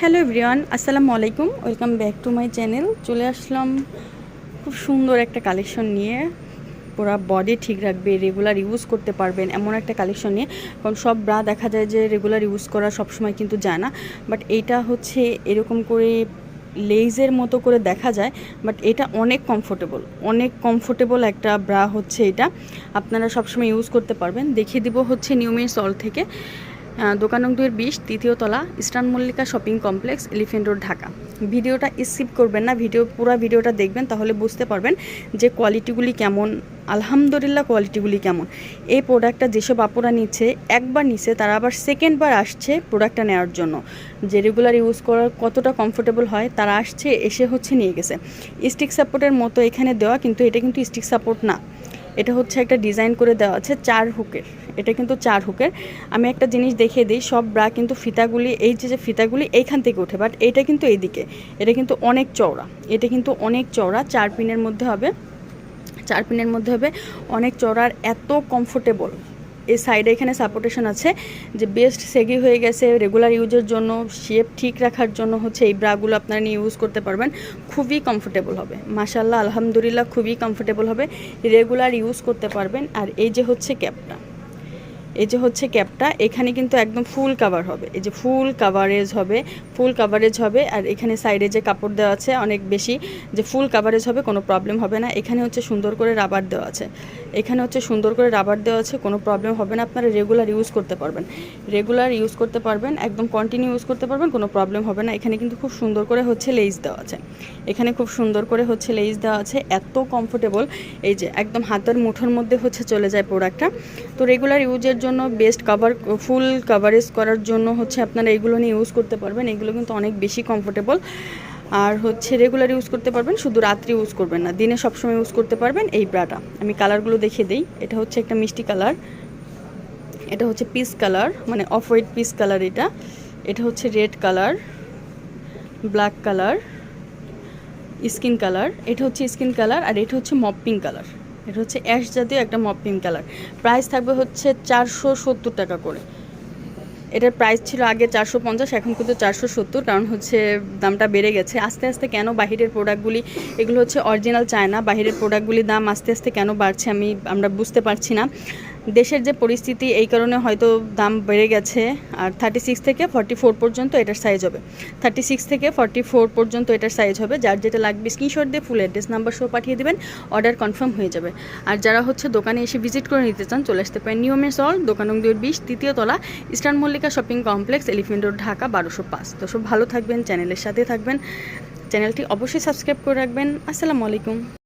Hello everyone, আসসালামু আলাইকুম। Welcome back to my channel. চলে আসলাম খুব সুন্দর একটা কালেকশন নিয়ে। পুরো বডি ঠিক রাখবে রেগুলার ইউজ করতে পারবেন এমন একটা কালেকশন নিয়ে। কারণ সব ব্রা দেখা যায় যে রেগুলার ইউজ করা সবসময় কিন্তু যায় না। বাট এইটা হচ্ছে এরকম করে লেজের মতো করে দেখা যায়। বাট এটা অনেক কমফোর্টেবল অনেক কমফোর্টেবল একটা ব্রা হচ্ছে এটা। আপনারা সবসময় ইউজ করতে পারবেন। দেখিয়ে দিব হচ্ছে নিউমের সল থেকে। দোকান নং দুয়ের বিশ, তৃতীয় তলা, eastern Mallika shopping complex, elephant road, Dhaka. ভিডিওটা স্কিপ করবেন না, ভিডিও, পুরো ভিডিওটা দেখবেন, তাহলে বুঝতে পারবেন যে কোয়ালিটিগুলি কেমন, আলহামদুলিল্লাহ কোয়ালিটিগুলি কেমন। এই প্রোডাক্টটা যেসব আপুরা নিচ্ছে, একবার নিচ্ছে তারা আবার সেকেন্ডবার আসছে প্রোডাক্টটা নেওয়ার জন্য। যে রেগুলার ইউজ করার কতটা কমফোর্টেবল হয়, তারা আসছে, এসে হচ্ছে নিয়ে গেছে। স্টিক সাপোর্টের মতো এখানে দেওয়া, কিন্তু এটা কিন্তু স্টিক সাপোর্ট না। এটা হচ্ছে একটা ডিজাইন করে দেওয়া আছে চার হুকের এটা কিন্তু চার হুকের। আমি একটা জিনিস দেখিয়ে দিই, সব ব্রা কিন্তু ফিতাগুলি, এই যে যে ফিতাগুলি এইখান থেকে ওঠে বাট এটা কিন্তু এইদিকে। এটা কিন্তু অনেক চওড়া। এটা কিন্তু অনেক চওড়া, চার পিনের মধ্যে হবে। চার পিনের মধ্যে হবে অনেক চড়ার এত কমফোর্টেবল এই সাইডে এখানে সাপোর্টেশন আছে যে বেস্ট সেগি হয়ে গেছে রেগুলার ইউজের জন্য শেপ ঠিক রাখার জন্য হচ্ছে এই ব্রাগুলো আপনারা নিয়ে ইউজ করতে পারবেন। খুবই কমফোর্টেবল হবে। মাশাল্লাহ আলহামদুলিল্লাহ খুবই কমফোর্টেবল হবে। রেগুলার ইউজ করতে পারবেন। আর এই যে হচ্ছে ক্যাপটা এই যে হচ্ছে ক্যাপটা, এখানে কিন্তু একদম ফুল কাভার হবে। এই যে ফুল কাভারেজ হবে ফুল কাভারেজ হবে, আর এখানে সাইডে যে কাপড় দেওয়া আছে অনেক বেশি, যে ফুল কাভারেজ হবে, কোনো প্রবলেম হবে না। এখানে হচ্ছে সুন্দর করে রাবার দেওয়া আছে। এখানে হচ্ছে সুন্দর করে রাবার দেওয়া আছে, কোনো প্রবলেম হবে না। আপনারা রেগুলার ইউজ করতে পারবেন। রেগুলার ইউজ করতে পারবেন, একদম কন্টিনিউ ইউজ করতে পারবেন, কোনো প্রবলেম হবে না। এখানে কিন্তু খুব সুন্দর করে হচ্ছে লেস দেওয়া আছে। এখানে খুব সুন্দর করে হচ্ছে লেস দেওয়া আছে। এত কমফোর্টেবল এই যে একদম হাতের মুঠোর মধ্যে হচ্ছে চলে যায় প্রোডাক্টটা তো রেগুলার ইউজের জন্য বেস্ট কাভার ফুল কাভারেজ করার জন্য হচ্ছে আপনারা এগুলো নিয়ে ইউজ করতে পারবেন। এগুলো কিন্তু অনেক বেশি কমফোর্টেবল আর হচ্ছে রেগুলার ইউজ করতে পারবেন, শুধু রাত্রি ইউজ করবেন না, দিনে সবসময় ইউজ করতে পারবেন এই ব্রাটা আমি কালারগুলো দেখে দিই। এটা হচ্ছে একটা মিষ্টি কালার এটা হচ্ছে পিস কালার মানে অফ হোয়াইট পিস কালার এটা। এটা হচ্ছে red colour black colour skin colour এটা হচ্ছে স্কিন কালার আর এটা হচ্ছে মপ পিঙ্ক কালার এটা হচ্ছে অ্যাশ জাতীয় একটা মপ পিঙ্ক কালার। প্রাইস থাকবে হচ্ছে চারশো সত্তর টাকা করে। এটার প্রাইস ছিল আগে চারশো পঞ্চাশ, এখন কিন্তু চারশো সত্তর, কারণ হচ্ছে দামটা বেড়ে গেছে। আস্তে আস্তে কেন বাহিরের প্রোডাক্টগুলি, এগুলো হচ্ছে অরিজিনাল চায় না বাহিরের প্রোডাক্টগুলির দাম আস্তে আস্তে কেন বাড়ছে আমি, আমরা বুঝতে পারছি না। দেশের যে পরিস্থিতি, এই কারণে হয়তো দাম বেড়ে গেছে। আর থার্টি সিক্স থেকে ফর্টি ফোর পর্যন্ত এটার সাইজ হবে। থার্টি সিক্স থেকে ফর্টি ফোর পর্যন্ত এটার সাইজ হবে। যার যেটা লাগবে স্ক্রিনশট দিয়ে ফুল অ্যাড্রেস নাম্বার সহ পাঠিয়ে দেবেন। অর্ডার কনফার্ম হয়ে যাবে। আর যারা হচ্ছে দোকানে এসে ভিজিট করে নিতে চান, চলে আসতে পারেন নিয়মের সল দোকান দুই বিশ, তৃতীয় তলা, eastern Mallika shopping complex, elephant road, Dhaka, বারোশো পাঁচ। তো সব ভালো থাকবেন চ্যানেলের সাথে থাকবেন। চ্যানেলটি অবশ্যই সাবস্ক্রাইব করে রাখবেন। আসসালামু আলাইকুম।